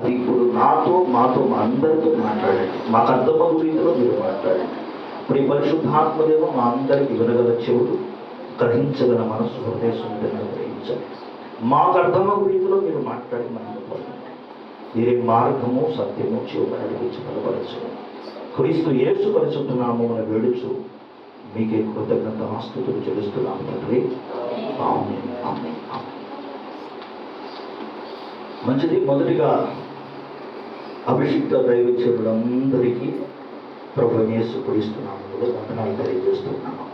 ఇప్పుడు నాతో మాతో మా అందరితో మాట్లాడండి. మాకు అర్థమగు రీతిలో మీరు మాట్లాడండి. ఇప్పుడు ఈ పరిశుద్ధాత్మదేమో మా అందరికి వినగల చెవులు గ్రహించగల మనసు హృదయ సుందరంగా గ్రహించండి. మాకు అర్థమగు రీతిలో మీరు మాట్లాడి మనం ఏ మార్గము సత్యము చెవులు నడిపించి బలపరచు క్రీస్తు యేసు అని వేడుచు మీకే కృతజ్ఞత ఆస్తుతులు చెల్లిస్తున్నాము తండ్రి. మంచిది మొదటిగా అభిషిక్త దైవచరులందరికీ ప్రభు యేసు వందనాలు తెలియజేస్తున్నాము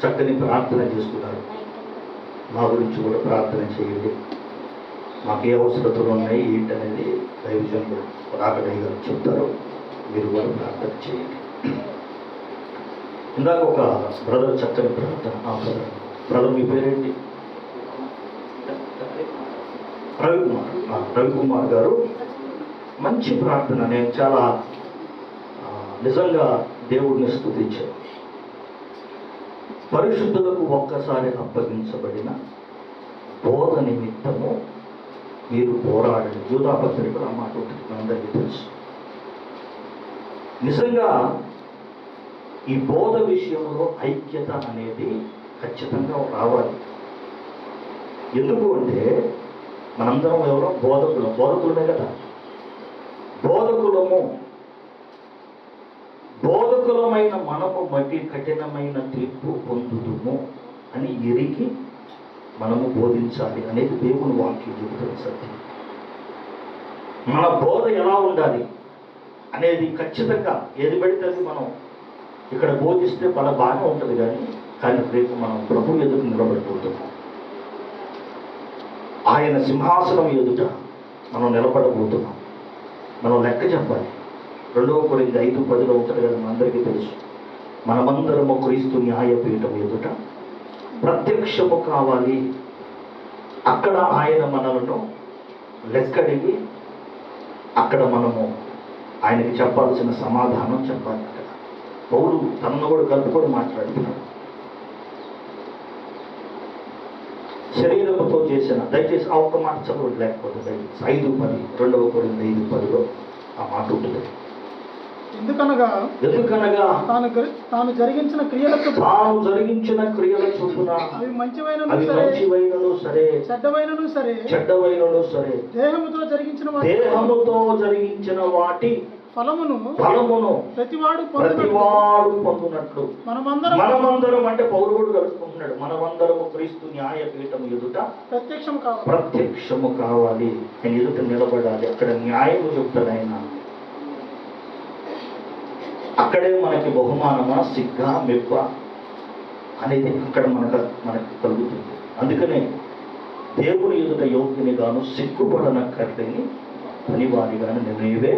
చక్కని ప్రార్థన చేస్తున్నారు. మా గురించి కూడా ప్రార్థన చేయండి. మాకు ఏ అవసరతలు ఉన్నాయి ఏంటనేది దైవజనులు రాకడయ్య గారు చెప్తారు. మీరు కూడా ప్రార్థన చేయండి. ఇందాక ఒక బ్రదర్ చక్కని ప్రార్థన ఆ బ్రదర్ బ్రదర్ మీ పేరేంటి? రవికుమార్. రవికుమార్ గారు మంచి ప్రార్థన నేను చాలా నిజంగా దేవుడిని స్థుతించాను. పరిశుద్ధులకు ఒక్కసారి అప్పగించబడిన బోధ నిమిత్తము మీరు పోరాడండి. యూధాపత్రికలు ఆ మాట ఉంటుంది మనందరికీ తెలుసు. నిజంగా ఈ బోధ విషయంలో ఐక్యత అనేది ఖచ్చితంగా రావాలి. ఎందుకు అంటే మనందరం ఎవరో బోధకులు బోధకులమే కదా. బోధకులము బోధకులమైన మనము మట్టి కఠినమైన తీర్పు పొందుదుము అని ఎరిగి మనము బోధించాలి అనేది దేవుని వాక్యం చెబుతున్న సత్యం. మన బోధ ఎలా ఉండాలి అనేది ఖచ్చితంగా ఏది పడితే అది మనం ఇక్కడ బోధిస్తే మన బాగా ఉంటుంది కానీ కానీ రేపు మనం ప్రభు ఎదుట నిలబడిపోతున్నాం ఆయన సింహాసనం ఎదుట మనం నిలబడబోతున్నాం. మనం లెక్క చెప్పాలి. రెండవ కొరింది ఐదు పదిలో ఉంటుంది కదా అందరికీ తెలుసు. మనమందరము క్రీస్తు న్యాయపీఠం ఎదుట ప్రత్యక్షము కావాలి. అక్కడ ఆయన మనలను లెక్కడిగి అక్కడ మనము ఆయనకి చెప్పాల్సిన సమాధానం చెప్పాలి అక్కడ. పౌలు తనను కూడా కలుపుకొని మాట్లాడుతున్నాడు. శరీరం చేసిన దయచేసి ఆ ఒక్క మాట చదవడం లేకపోతే దయచేసి ఐదు పది రెండవ కొరింది ఐదు పదిలో ఆ మాట ఉంటుంది. ఎందుకనగా ఎందుకనగా? తాను తాను జరిగించిన క్రియలకు తాను జరిగించిన క్రియల చొప్పున అవి మంచివైనను అవి మంచివైనను సరే చెడ్డవైనను సరే చెడ్డవైనను సరే. దేహముతో జరిగించిన దేహముతో జరిగించిన వాటి ఫలమును ఫలమును ప్రతివాడు ప్రతివాడు పొందునట్లు మనమందరం మనమందరం అంటే పౌరుడు కలుసుకుంటున్నాడు. మనమందరము క్రీస్తు న్యాయపీఠం ఎదుట ప్రత్యక్షం కావాలి. ప్రత్యక్షము కావాలి. ఆయన ఎదుట నిలబడాలి. అక్కడ న్యాయము చెప్తాడు ఆయన అక్కడే మనకి బహుమానమా సిగ్గా మెప్ప అనేది అక్కడ మనకు మనకు కలుగుతుంది. అందుకనే దేవుని ఎదుట యోగ్యుని గాను సిగ్గుపడనక్కర్లేని పనివారి గాను నీవే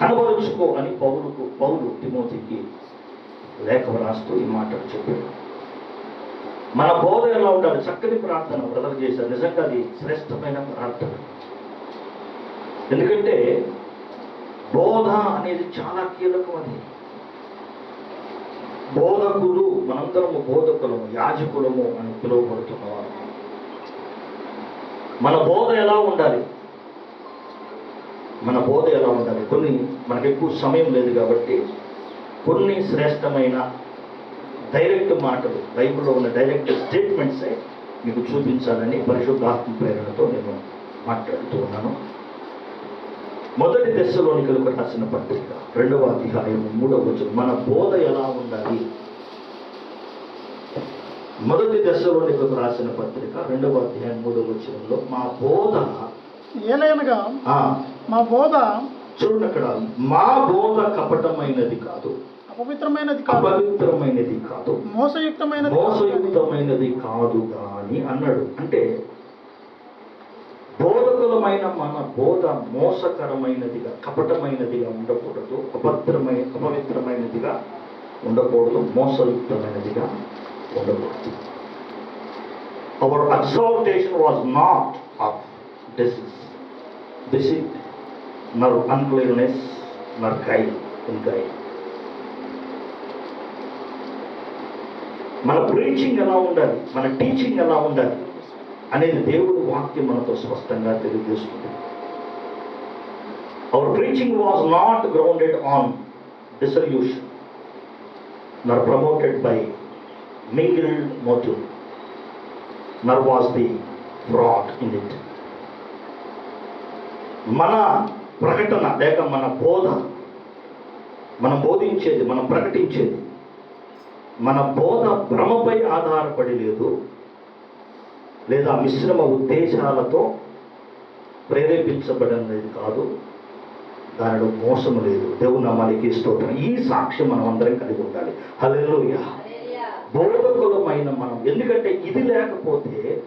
కనబరుచుకో అని పౌరుకు పౌరు తిమోతికి లేఖ రాస్తూ ఈ మాటలు చెప్పాడు. మన బోధ ఎలా ఉండాలి? చక్కని ప్రార్థన బ్రదర్ చేశారు. నిజంగా అది శ్రేష్టమైన ప్రార్థన. ఎందుకంటే బోధ అనేది చాలా కీలకం అది. బోధకులు మనందరము బోధకులము యాజకులము అని పిలువబడుతున్నవారు మన బోధ ఎలా ఉండాలి? మన బోధ ఎలా ఉండాలి? కొన్ని మనకు ఎక్కువ సమయం లేదు కాబట్టి కొన్ని శ్రేష్టమైన డైరెక్ట్ మాటలు బైబిల్లో ఉన్న డైరెక్ట్ స్టేట్మెంట్సే మీకు చూపించాలని పరిశుద్ధాత్మ ప్రేరణతో నేను మాట్లాడుతూ ఉన్నాను. మొదటి దశలోనికలకు రాసిన పత్రిక రెండవ అధ్యాయం మూడవ వచనం. మన బోధ ఎలా ఉండాలి? మొదటి దశలోనికలకు రాసిన పత్రిక రెండవ అధ్యాయం మూడవ వచనంలో మా బోధ ఏలైనగా మా బోధ చూడండి అక్కడ మా బోధ కపటమైనది కాదు. అపవిత్రమైనది కాదు. అపవిత్రమైనది కాదు. మోసయుక్తమైనది మోసయుక్తమైనది కాదు కానీ అన్నాడు. అంటే బోధకులమైన మన బోధ మోసకరమైనదిగా కపటమైనదిగా ఉండకూడదు. అభద్రమై అపవిత్రమైనదిగా ఉండకూడదు. మోసయుక్తమైనదిగా ఉండకూడదు. Our observation was not of disease visit nor uncleanness nor crime in crime. మన ప్రీచింగ్ ఎలా ఉండాలి మన టీచింగ్ ఎలా ఉండాలి అనేది దేవుడి వాక్యం మనతో స్పష్టంగా తెలియజేస్తుంది our preaching was not grounded on delusion nor promoted by mingled motive nor was the fraud in it మన ప్రకటన లేక మన బోధ మనం బోధించేది మనం ప్రకటించేది మన బోధ భ్రమపై ఆధారపడి లేదు లేదా మిశ్రమ ఉద్దేశాలతో ప్రేరేపించబడినది కాదు దానిలో మోసం లేదు. దేవుని నామానికి స్తోత్రం. ఈ సాక్ష్యం మనం అందరం కలిగి ఉండాలి. హల్లెలూయా. బోధకులమైన మనం. ఎందుకంటే ఇది లేకపోతే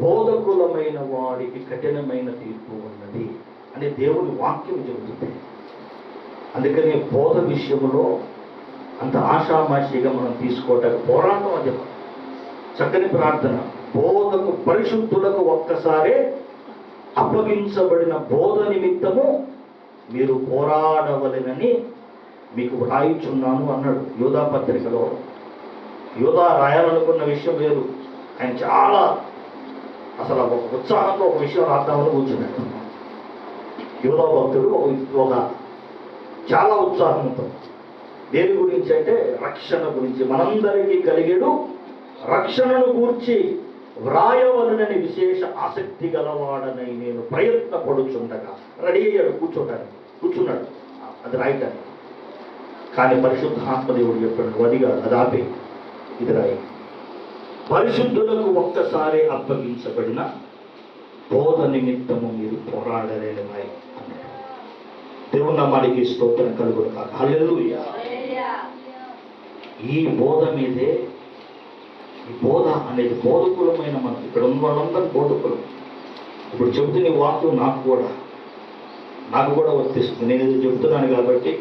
బోధకులమైన వాడికి కఠినమైన తీర్పు ఉన్నది. అని దేవుని వాక్యం చెబుతుంది. అందుకని బోధ విషయంలో అంత ఆషామాషిగా మనం తీసుకోవటానికి పోరాటం అది. చక్కని ప్రార్థన. బోధకు పరిశుద్ధులకు ఒక్కసారే అప్పగించబడిన బోధ నిమిత్తము మీరు పోరాడవలెనని మీకు వ్రాయిచున్నాను అన్నాడు యోధా పత్రికలో. యోధా రాయాలనుకున్న విషయం వేరు ఆయన చాలా అసలు ఒక ఉత్సాహంతో ఒక విషయం రాద్దామని కూర్చున్నాడు. యువ భక్తుడు ఒక- చాలా ఉత్సాహంతో. దేని గురించి అంటే రక్షణ గురించి. మనందరికీ కలిగేడు రక్షణను గూర్చి వ్రాయవలనని విశేష ఆసక్తి గలవాడనై నేను ప్రయత్నపడుచుండగా. రెడీ అయ్యాడు కూర్చోటానికి. కూర్చున్నాడు. అది రాయటానికి. కానీ పరిశుద్ధాత్మదేవుడు చెప్పాడు "నువ్వు అది ఆపే ఇది రాయి. పరిశుద్ధులకు ఒక్కసారి అప్పగించబడిన బోధ నిమిత్తము మీరు పోరాడలేని దేవుని నామానికి స్తోత్రం కలుగుడు కాక ఈ బోధ మీదే ఈ బోధ అనేది బోధకులమైన మనం ఇక్కడ ఉన్న వాళ్ళందరూ బోధకులు. ఇప్పుడు చెబుతున్న వాక్యం నాకు కూడా నాకు కూడా వర్తిస్తుంది. నేను ఇది చెబుతున్నాను కాబట్టి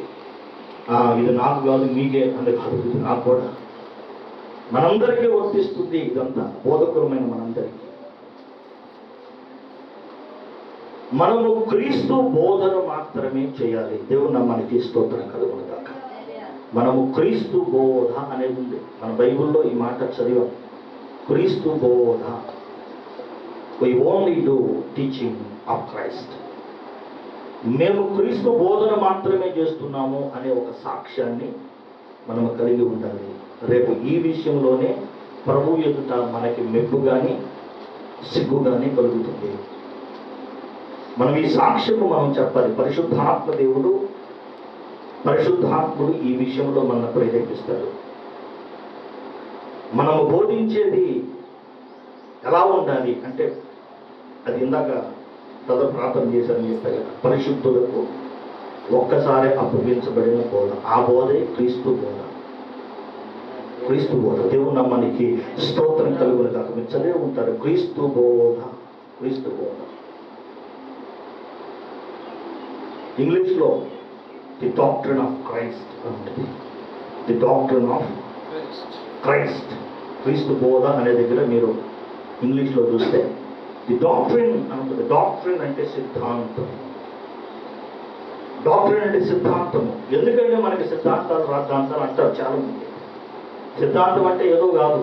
ఇది నాకు కాదు మీకే అంటే కాదు ఇది నాకు కూడా. మనందరికీ వర్తిస్తుంది ఇదంతా. బోధకులమైన మనందరికీ. మనము క్రీస్తు బోధన మాత్రమే చేయాలి. దేవుడు మనకి స్తోత్రం కలుగును మనము క్రీస్తు బోధ అనేది ఉంది. మన బైబిల్లో ఈ మాట చదివాం. క్రీస్తు బోధ. We only do teaching of Christ మేము క్రీస్తు బోధన మాత్రమే చేస్తున్నాము అనే ఒక సాక్ష్యాన్ని మనము కలిగి ఉండాలి. రేపు ఈ విషయంలోనే ప్రభు ఎదుట మనకి మెప్పు కానీ సిగ్గు కానీ కలుగుతుంది. మనం ఈ సాక్ష్యము మనం చెప్పాలి. పరిశుద్ధాత్మ దేవుడు పరిశుద్ధాత్ముడు ఈ విషయంలో మన ప్రేరేపిస్తాడు. మనము బోధించేది ఎలా ఉండాలి అంటే అది ఇందాక తద ప్రార్థన చేశారని చెప్పారు కదా పరిశుద్ధులకు ఒక్కసారి అప్పగించబడిన బోధ. ఆ బోధే క్రీస్తు బోధ. క్రీస్తు బోధ. దేవుడు నమ్మనికి స్తోత్రం కలుగును కాక మీరు చదివి ఉంటారు క్రీస్తు బోధ. క్రీస్తు బోధ. ఇంగ్లీష్లో ది డాక్టర్న్ ఆఫ్ క్రైస్ట్ ఉంటుంది. ది డాక్టర్న్ ఆఫ్ క్రైస్ట్ క్రీస్తు బోధ అనే దగ్గర మీరు ఇంగ్లీష్లో చూస్తే ది డాక్టరిన్ ఉంటుంది డాక్టరిన్ అంటే సిద్ధాంతం. డాక్టరిన్ అంటే సిద్ధాంతము. ఎందుకంటే మనకి సిద్ధాంతాలు రాద్ధాంతాలు అంటారు చాలా మంది సిద్ధాంతం అంటే ఏదో కాదు.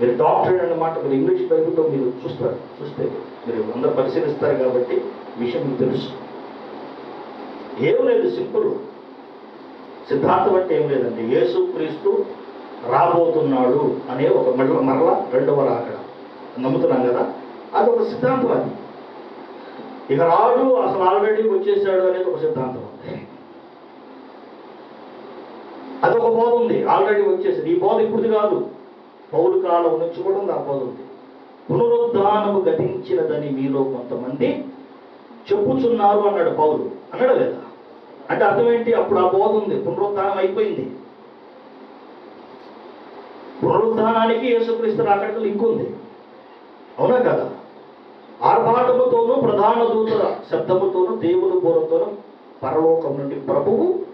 మీరు డాక్టరేట్ అనే మాట మీరు ఇంగ్లీష్ బైబిల్లో మీరు చూస్తారు చూస్తే మీరు అందరు పరిశీలిస్తారు కాబట్టి విషయం మీకు తెలుసు. ఏం లేదు సింపుల్. సిద్ధాంతం అంటే ఏం లేదండి. యేసు క్రీస్తు రాబోతున్నాడు అనే ఒక మరల మరల రెండవ రాకడ. నమ్ముతున్నాం కదా? అది ఒక సిద్ధాంతం అది. ఇక రాడు అసలు ఆల్రెడీ వచ్చేసాడు అనేది ఒక సిద్ధాంతం. ఉంది అదొక బోధ ఉంది. ఆల్రెడీ వచ్చేసింది. ఈ బోధ ఇప్పుడుది కాదు. పౌరు కాలం నుంచి కూడా ఉంది ఆ బోధ ఉంది. పునరుద్ధానము గతించినదని మీలో కొంతమంది చెప్పుచున్నారు అన్నాడు పౌలు. అన్నాడు లేదా? అంటే అర్థం ఏంటి అప్పుడు ఆ బోధ ఉంది. పునరుద్ధానం అయిపోయింది. పునరుద్ధానానికి యేసుక్రీస్తు రాకడికి లింక్ ఉంది. అవునా కదా? ఆర్భాటముతోనూ ప్రధాన దూతల శబ్దముతోనూ దేవుని బోరతోనూ పరలోకం నుండి ప్రభువు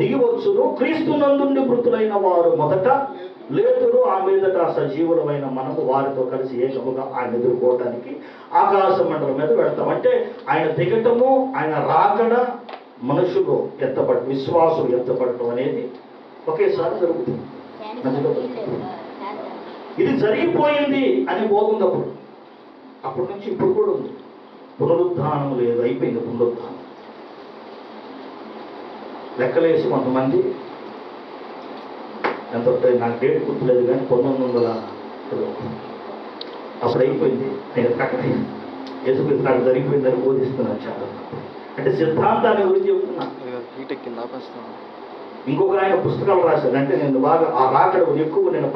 దిగివచ్చును. క్రీస్తు నందుండి మృతులైన వారు మొదట. లేతురు ఆ మీదట సజీవులమైన మనము వారితో కలిసి ఏకముగా ఆయన ఎదుర్కోవడానికి ఆకాశ మండలం మీద వెళతాం. అంటే ఆయన దిగటము ఆయన రాకడ మనుషులు ఎత్తపడ విశ్వాసం ఎత్తపడటం అనేది ఒకేసారి జరుగుతుంది. ఇది జరిగిపోయింది అని పోతుంది అప్పుడు అప్పటి నుంచి ఇప్పుడు కూడా ఉంది. పునరుద్ధానం లేదు అయిపోయింది పునరుద్ధానం. లెక్కలేసి కొంతమంది ఎంత ఉంటుంది నాకు డేట్ గుర్తులేదు కానీ పంతొమ్మిది వందల అప్పుడు అయిపోయింది. నేను ప్రకటన యేసుక్రీస్తు నాకు జరిగిపోయిందని బోధిస్తున్నాను చాలా. అంటే సిద్ధాంతాన్ని గురించి ఆపేస్తాను ఇంకొక ఆయన పుస్తకాలు రాశాడు అంటే నేను బాగా ఆ రాకడ ఎక్కువ నేను